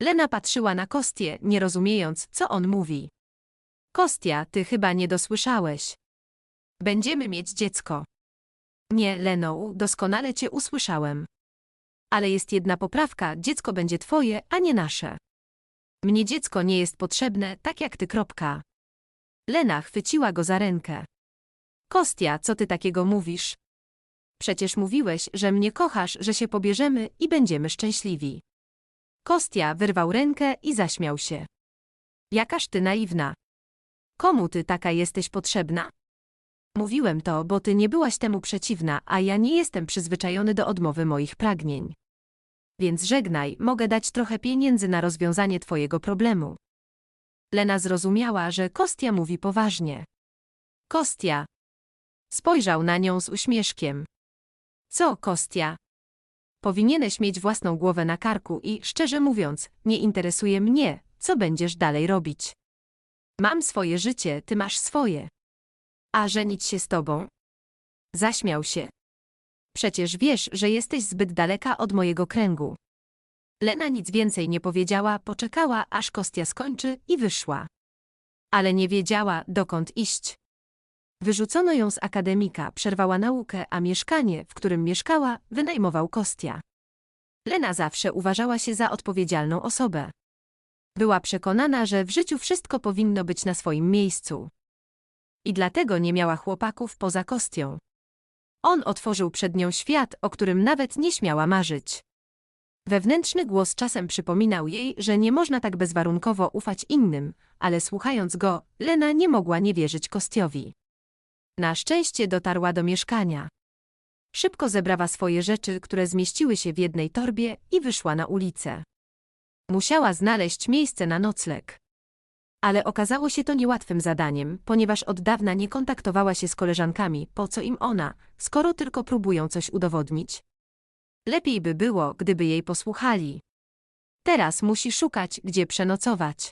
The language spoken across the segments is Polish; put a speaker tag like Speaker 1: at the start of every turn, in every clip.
Speaker 1: Lena patrzyła na Kostię, nie rozumiejąc, co on mówi. Kostia, ty chyba nie dosłyszałeś. Będziemy mieć dziecko. Nie, Leno, doskonale cię usłyszałem. Ale jest jedna poprawka, dziecko będzie twoje, a nie nasze. Mnie dziecko nie jest potrzebne, tak jak ty, kropka. Lena chwyciła go za rękę. Kostia, co ty takiego mówisz? Przecież mówiłeś, że mnie kochasz, że się pobierzemy i będziemy szczęśliwi. Kostia wyrwał rękę i zaśmiał się. Jakaż ty naiwna. Komu ty taka jesteś potrzebna? Mówiłem to, bo ty nie byłaś temu przeciwna, a ja nie jestem przyzwyczajony do odmowy moich pragnień. Więc żegnaj, mogę dać trochę pieniędzy na rozwiązanie twojego problemu. Lena zrozumiała, że Kostia mówi poważnie. Kostia. Spojrzał na nią z uśmieszkiem. Co, Kostia? Powinieneś mieć własną głowę na karku i, szczerze mówiąc, nie interesuje mnie, co będziesz dalej robić. Mam swoje życie, ty masz swoje. A żenić się z tobą? Zaśmiał się. Przecież wiesz, że jesteś zbyt daleka od mojego kręgu. Lena nic więcej nie powiedziała, poczekała, aż Kostia skończy i wyszła. Ale nie wiedziała, dokąd iść. Wyrzucono ją z akademika, przerwała naukę, a mieszkanie, w którym mieszkała, wynajmował Kostia. Lena zawsze uważała się za odpowiedzialną osobę. Była przekonana, że w życiu wszystko powinno być na swoim miejscu. I dlatego nie miała chłopaków poza Kostią. On otworzył przed nią świat, o którym nawet nie śmiała marzyć. Wewnętrzny głos czasem przypominał jej, że nie można tak bezwarunkowo ufać innym, ale słuchając go, Lena nie mogła nie wierzyć Kostiowi. Na szczęście dotarła do mieszkania. Szybko zebrała swoje rzeczy, które zmieściły się w jednej torbie i wyszła na ulicę. Musiała znaleźć miejsce na nocleg. Ale okazało się to niełatwym zadaniem, ponieważ od dawna nie kontaktowała się z koleżankami, po co im ona, skoro tylko próbują coś udowodnić. Lepiej by było, gdyby jej posłuchali. Teraz musi szukać, gdzie przenocować.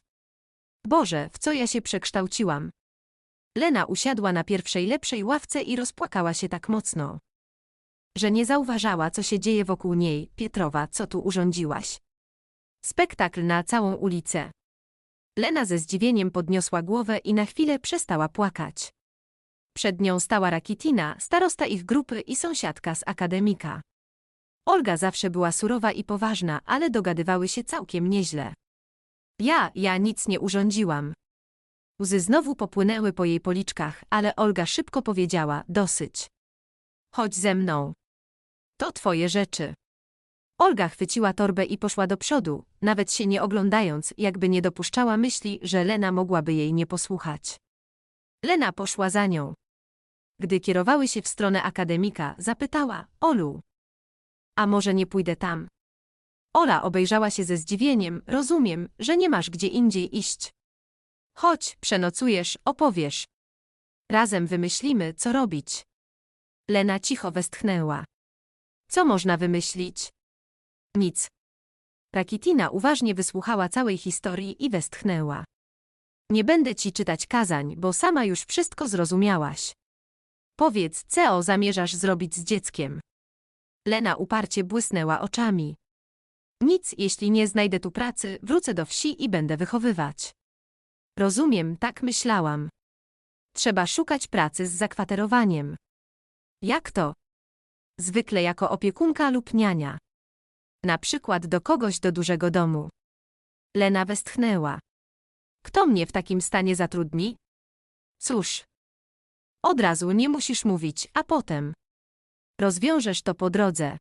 Speaker 1: Boże, w co ja się przekształciłam? Lena usiadła na pierwszej lepszej ławce i rozpłakała się tak mocno, że nie zauważała, co się dzieje wokół niej. Pietrowa, co tu urządziłaś? Spektakl na całą ulicę. Lena ze zdziwieniem podniosła głowę i na chwilę przestała płakać. Przed nią stała Rakitina, starosta ich grupy i sąsiadka z akademika. Olga zawsze była surowa i poważna, ale dogadywały się całkiem nieźle. Ja, ja nic nie urządziłam. Łzy znowu popłynęły po jej policzkach, ale Olga szybko powiedziała, dosyć. Chodź ze mną. To twoje rzeczy. Olga chwyciła torbę i poszła do przodu, nawet się nie oglądając, jakby nie dopuszczała myśli, że Lena mogłaby jej nie posłuchać. Lena poszła za nią. Gdy kierowały się w stronę akademika, zapytała, Olu. A może nie pójdę tam? Ola obejrzała się ze zdziwieniem, rozumiem, że nie masz gdzie indziej iść. Chodź, przenocujesz, opowiesz. Razem wymyślimy, co robić. Lena cicho westchnęła. Co można wymyślić? Nic. Rakitina uważnie wysłuchała całej historii i westchnęła. Nie będę ci czytać kazań, bo sama już wszystko zrozumiałaś. Powiedz, co zamierzasz zrobić z dzieckiem? Lena uparcie błysnęła oczami. Nic, jeśli nie znajdę tu pracy, wrócę do wsi i będę wychowywać. Rozumiem, tak myślałam. Trzeba szukać pracy z zakwaterowaniem. Jak to? Zwykle jako opiekunka lub niania. Na przykład do kogoś do dużego domu. Lena westchnęła. Kto mnie w takim stanie zatrudni? Cóż. Od razu nie musisz mówić, a potem. Rozwiążesz to po drodze.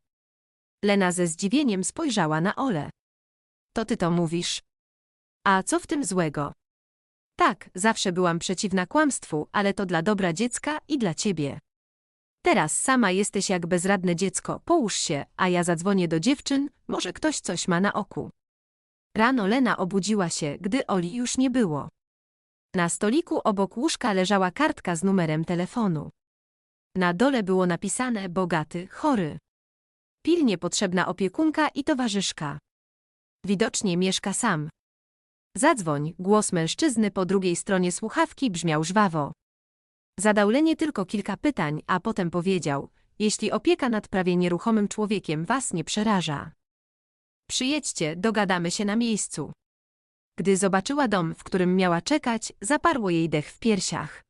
Speaker 1: Lena ze zdziwieniem spojrzała na Ole. To ty to mówisz. A co w tym złego? Tak, zawsze byłam przeciwna kłamstwu, ale to dla dobra dziecka i dla ciebie. Teraz sama jesteś jak bezradne dziecko, połóż się, a ja zadzwonię do dziewczyn, może ktoś coś ma na oku. Rano Lena obudziła się, gdy Oli już nie było. Na stoliku obok łóżka leżała kartka z numerem telefonu. Na dole było napisane bogaty, chory. Pilnie potrzebna opiekunka i towarzyszka. Widocznie mieszka sam. Zadzwoń, głos mężczyzny po drugiej stronie słuchawki brzmiał żwawo. Zadał Lenie tylko kilka pytań, a potem powiedział, jeśli opieka nad prawie nieruchomym człowiekiem was nie przeraża. Przyjedźcie, dogadamy się na miejscu. Gdy zobaczyła dom, w którym miała czekać, zaparło jej dech w piersiach.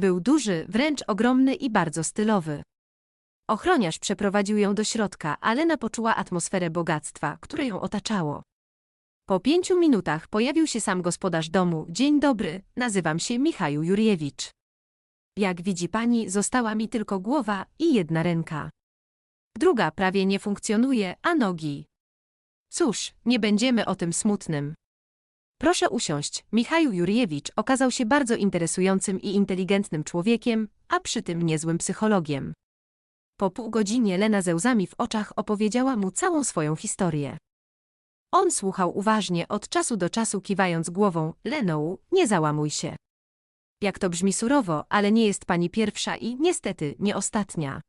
Speaker 1: Był duży, wręcz ogromny i bardzo stylowy. Ochroniarz przeprowadził ją do środka, a Lena poczuła atmosferę bogactwa, które ją otaczało. Po pięciu minutach pojawił się sam gospodarz domu. Dzień dobry, nazywam się Michał Jurjewicz. Jak widzi pani, została mi tylko głowa i jedna ręka. Druga prawie nie funkcjonuje, a nogi. Cóż, nie będziemy o tym smutnym. Proszę usiąść. Michał Jurjewicz okazał się bardzo interesującym i inteligentnym człowiekiem, a przy tym niezłym psychologiem. Po pół godzinie Lena ze łzami w oczach opowiedziała mu całą swoją historię. On słuchał uważnie, od czasu do czasu kiwając głową. Leno, nie załamuj się. Jak to brzmi surowo, ale nie jest pani pierwsza i niestety nie ostatnia.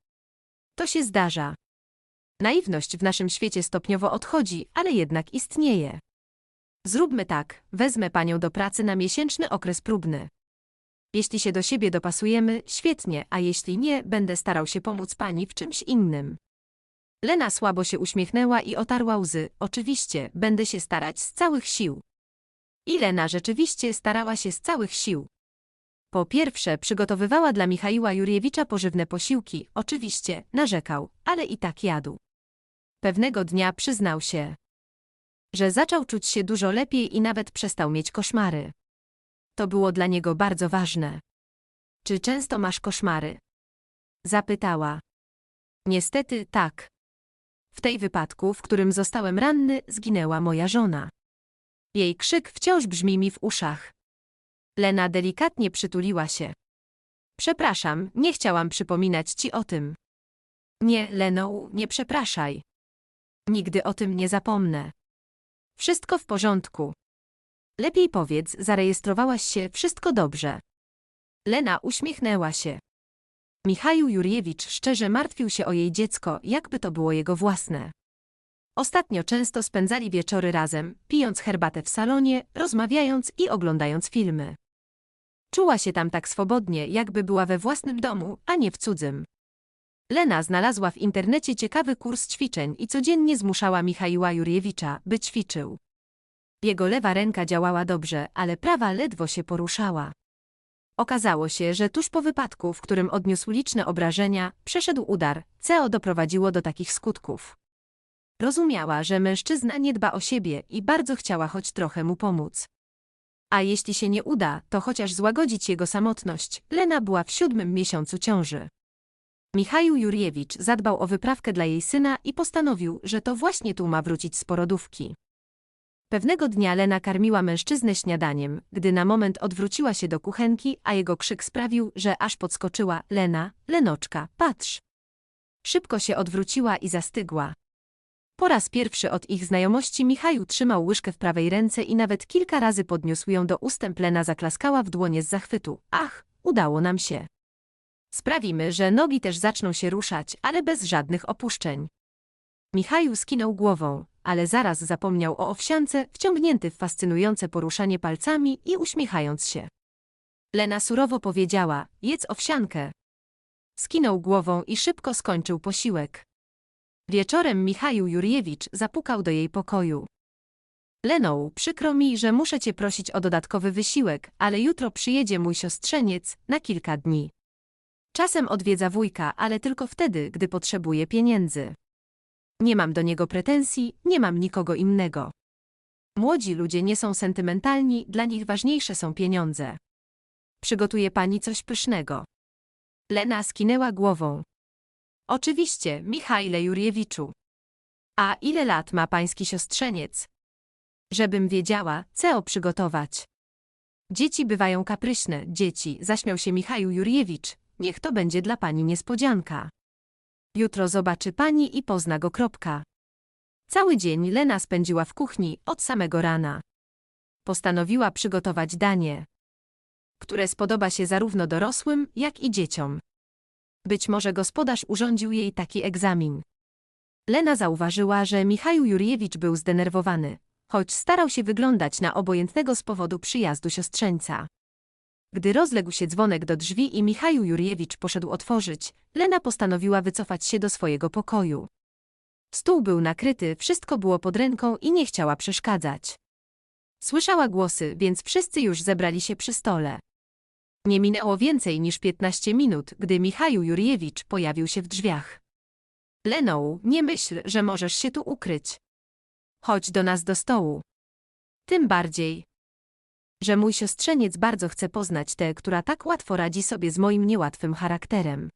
Speaker 1: To się zdarza. Naiwność w naszym świecie stopniowo odchodzi, ale jednak istnieje. Zróbmy tak, wezmę panią do pracy na miesięczny okres próbny. Jeśli się do siebie dopasujemy, świetnie, a jeśli nie, będę starał się pomóc pani w czymś innym. Lena słabo się uśmiechnęła i otarła łzy. Oczywiście, będę się starać z całych sił. I Lena rzeczywiście starała się z całych sił. Po pierwsze, przygotowywała dla Michaiła Jurjewicza pożywne posiłki, oczywiście, narzekał, ale i tak jadł. Pewnego dnia przyznał się, że zaczął czuć się dużo lepiej i nawet przestał mieć koszmary. To było dla niego bardzo ważne. Czy często masz koszmary? Zapytała. Niestety tak. W tej wypadku, w którym zostałem ranny, zginęła moja żona. Jej krzyk wciąż brzmi mi w uszach. Lena delikatnie przytuliła się. Przepraszam, nie chciałam przypominać ci o tym. Nie, Leno, nie przepraszaj. Nigdy o tym nie zapomnę. Wszystko w porządku. Lepiej powiedz, zarejestrowałaś się, wszystko dobrze. Lena uśmiechnęła się. Michał Jurjewicz szczerze martwił się o jej dziecko, jakby to było jego własne. Ostatnio często spędzali wieczory razem, pijąc herbatę w salonie, rozmawiając i oglądając filmy. Czuła się tam tak swobodnie, jakby była we własnym domu, a nie w cudzym. Lena znalazła w internecie ciekawy kurs ćwiczeń i codziennie zmuszała Michaiła Jurjewicza, by ćwiczył. Jego lewa ręka działała dobrze, ale prawa ledwo się poruszała. Okazało się, że tuż po wypadku, w którym odniósł liczne obrażenia, przeszedł udar, CO doprowadziło do takich skutków. Rozumiała, że mężczyzna nie dba o siebie i bardzo chciała choć trochę mu pomóc. A jeśli się nie uda, to chociaż złagodzić jego samotność, Lena była w siódmym miesiącu ciąży. Michał Jurjewicz zadbał o wyprawkę dla jej syna i postanowił, że to właśnie tu ma wrócić z porodówki. Pewnego dnia Lena karmiła mężczyznę śniadaniem, gdy na moment odwróciła się do kuchenki, a jego krzyk sprawił, że aż podskoczyła. Lena, Lenoczka, patrz! Szybko się odwróciła i zastygła. Po raz pierwszy od ich znajomości Michał trzymał łyżkę w prawej ręce i nawet kilka razy podniósł ją do ustęp. Lena zaklaskała w dłonie z zachwytu. Ach, udało nam się. Sprawimy, że nogi też zaczną się ruszać, ale bez żadnych opuszczeń. Michał skinął głową, ale zaraz zapomniał o owsiance, wciągnięty w fascynujące poruszanie palcami i uśmiechając się. Lena surowo powiedziała, jedz owsiankę. Skinął głową i szybko skończył posiłek. Wieczorem Michał Jurjewicz zapukał do jej pokoju. Leno, przykro mi, że muszę cię prosić o dodatkowy wysiłek, ale jutro przyjedzie mój siostrzeniec na kilka dni. Czasem odwiedza wujka, ale tylko wtedy, gdy potrzebuje pieniędzy. Nie mam do niego pretensji, nie mam nikogo innego. Młodzi ludzie nie są sentymentalni, dla nich ważniejsze są pieniądze. Przygotuje pani coś pysznego. Lena skinęła głową. Oczywiście, Michale Jurjewiczu. A ile lat ma pański siostrzeniec? Żebym wiedziała, co przygotować. Dzieci bywają kapryśne, dzieci, zaśmiał się Michał Jurjewicz. Niech to będzie dla pani niespodzianka. Jutro zobaczy pani i pozna go. Kropka. Cały dzień Lena spędziła w kuchni od samego rana. Postanowiła przygotować danie, które spodoba się zarówno dorosłym, jak i dzieciom. Być może gospodarz urządził jej taki egzamin. Lena zauważyła, że Michał Jurjewicz był zdenerwowany, choć starał się wyglądać na obojętnego z powodu przyjazdu siostrzeńca. Gdy rozległ się dzwonek do drzwi i Michał Jurjewicz poszedł otworzyć, Lena postanowiła wycofać się do swojego pokoju. Stół był nakryty, wszystko było pod ręką i nie chciała przeszkadzać. Słyszała głosy, więc wszyscy już zebrali się przy stole. Nie minęło więcej niż 15 minut, gdy Michał Jurjewicz pojawił się w drzwiach. Leną, nie myśl, że możesz się tu ukryć. Chodź do nas do stołu. Tym bardziej, że mój siostrzeniec bardzo chce poznać tę, która tak łatwo radzi sobie z moim niełatwym charakterem.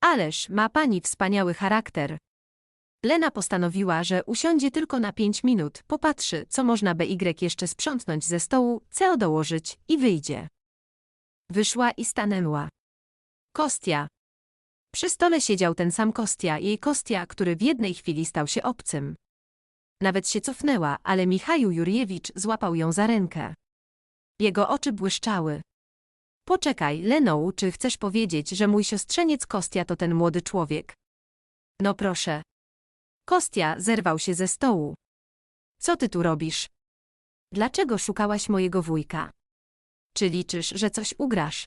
Speaker 1: Ależ ma pani wspaniały charakter. Lena postanowiła, że usiądzie tylko na pięć minut, popatrzy, co można BY jeszcze sprzątnąć ze stołu, co dołożyć i wyjdzie. Wyszła i stanęła. Kostia. Przy stole siedział ten sam Kostia, jej Kostia, który w jednej chwili stał się obcym. Nawet się cofnęła, ale Michał Jurjewicz złapał ją za rękę. Jego oczy błyszczały. Poczekaj, Leną, czy chcesz powiedzieć, że mój siostrzeniec Kostia to ten młody człowiek? No proszę. Kostia zerwał się ze stołu. Co ty tu robisz? Dlaczego szukałaś mojego wujka? Czy liczysz, że coś ugrasz?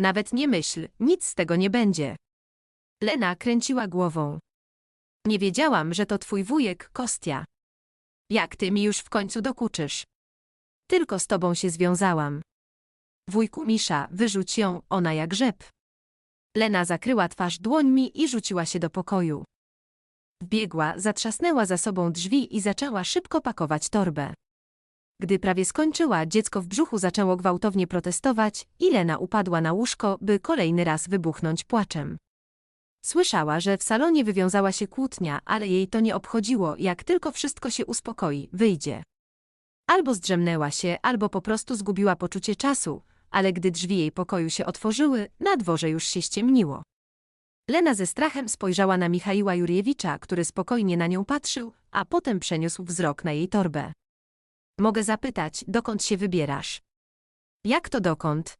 Speaker 1: Nawet nie myśl, nic z tego nie będzie. Lena kręciła głową. Nie wiedziałam, że to twój wujek, Kostia. Jak ty mi już w końcu dokuczysz? Tylko z tobą się związałam. Wujku Misza, wyrzuć ją, ona jak rzep. Lena zakryła twarz dłońmi i rzuciła się do pokoju. Wbiegła, zatrzasnęła za sobą drzwi i zaczęła szybko pakować torbę. Gdy prawie skończyła, dziecko w brzuchu zaczęło gwałtownie protestować i Lena upadła na łóżko, by kolejny raz wybuchnąć płaczem. Słyszała, że w salonie wywiązała się kłótnia, ale jej to nie obchodziło, jak tylko wszystko się uspokoi, wyjdzie. Albo zdrzemnęła się, albo po prostu zgubiła poczucie czasu, ale gdy drzwi jej pokoju się otworzyły, na dworze już się ściemniło. Lena ze strachem spojrzała na Michaiła Jurjewicza, który spokojnie na nią patrzył, a potem przeniósł wzrok na jej torbę. Mogę zapytać, dokąd się wybierasz? Jak to dokąd?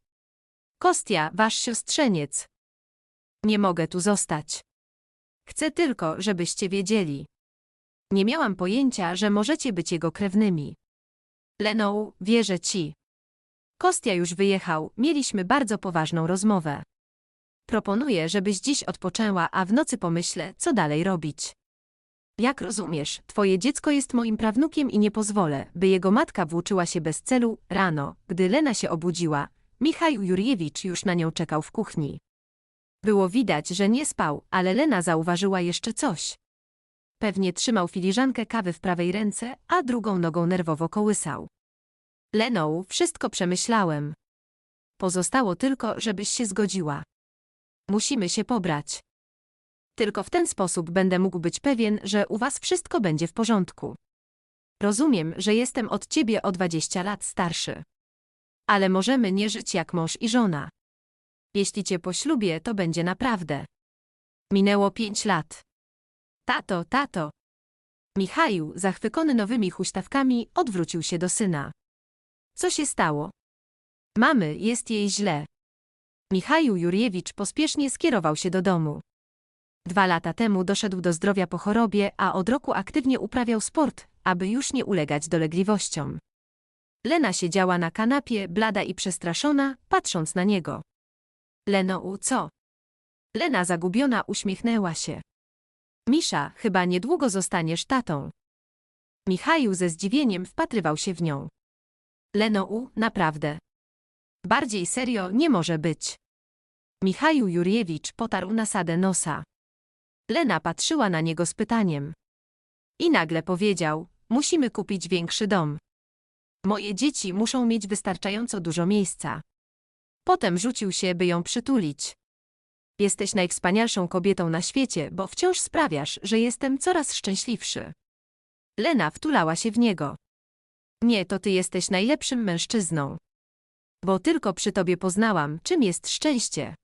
Speaker 1: Kostia, wasz siostrzeniec. Nie mogę tu zostać. Chcę tylko, żebyście wiedzieli. Nie miałam pojęcia, że możecie być jego krewnymi. Leną, wierzę ci. Kostia już wyjechał, mieliśmy bardzo poważną rozmowę. Proponuję, żebyś dziś odpoczęła, a w nocy pomyślę, co dalej robić. Jak rozumiesz, twoje dziecko jest moim prawnukiem i nie pozwolę, by jego matka włóczyła się bez celu. Rano, gdy Lena się obudziła, Michał Jurjewicz już na nią czekał w kuchni. Było widać, że nie spał, ale Lena zauważyła jeszcze coś. Pewnie trzymał filiżankę kawy w prawej ręce, a drugą nogą nerwowo kołysał. Leną, wszystko przemyślałem. Pozostało tylko, żebyś się zgodziła. Musimy się pobrać. Tylko w ten sposób będę mógł być pewien, że u was wszystko będzie w porządku. Rozumiem, że jestem od ciebie o 20 lat starszy. Ale możemy nie żyć jak mąż i żona. Jeśli cię poślubię, to będzie naprawdę. Minęło pięć lat. Tato, tato. Michał, zachwycony nowymi huśtawkami, odwrócił się do syna. Co się stało? Mamy, jest jej źle. Michał Jurjewicz pospiesznie skierował się do domu. Dwa lata temu doszedł do zdrowia po chorobie, a od roku aktywnie uprawiał sport, aby już nie ulegać dolegliwościom. Lena siedziała na kanapie, blada i przestraszona, patrząc na niego. Leno, u co? Lena zagubiona uśmiechnęła się. Misza, chyba niedługo zostaniesz tatą. Michał ze zdziwieniem wpatrywał się w nią. Leno, u, naprawdę. Bardziej serio nie może być. Michał Jurjewicz potarł nasadę nosa. Lena patrzyła na niego z pytaniem. I nagle powiedział, musimy kupić większy dom. Moje dzieci muszą mieć wystarczająco dużo miejsca. Potem rzucił się, by ją przytulić. Jesteś najwspanialszą kobietą na świecie, bo wciąż sprawiasz, że jestem coraz szczęśliwszy. Lena wtulała się w niego. Nie, to ty jesteś najlepszym mężczyzną. Bo tylko przy tobie poznałam, czym jest szczęście.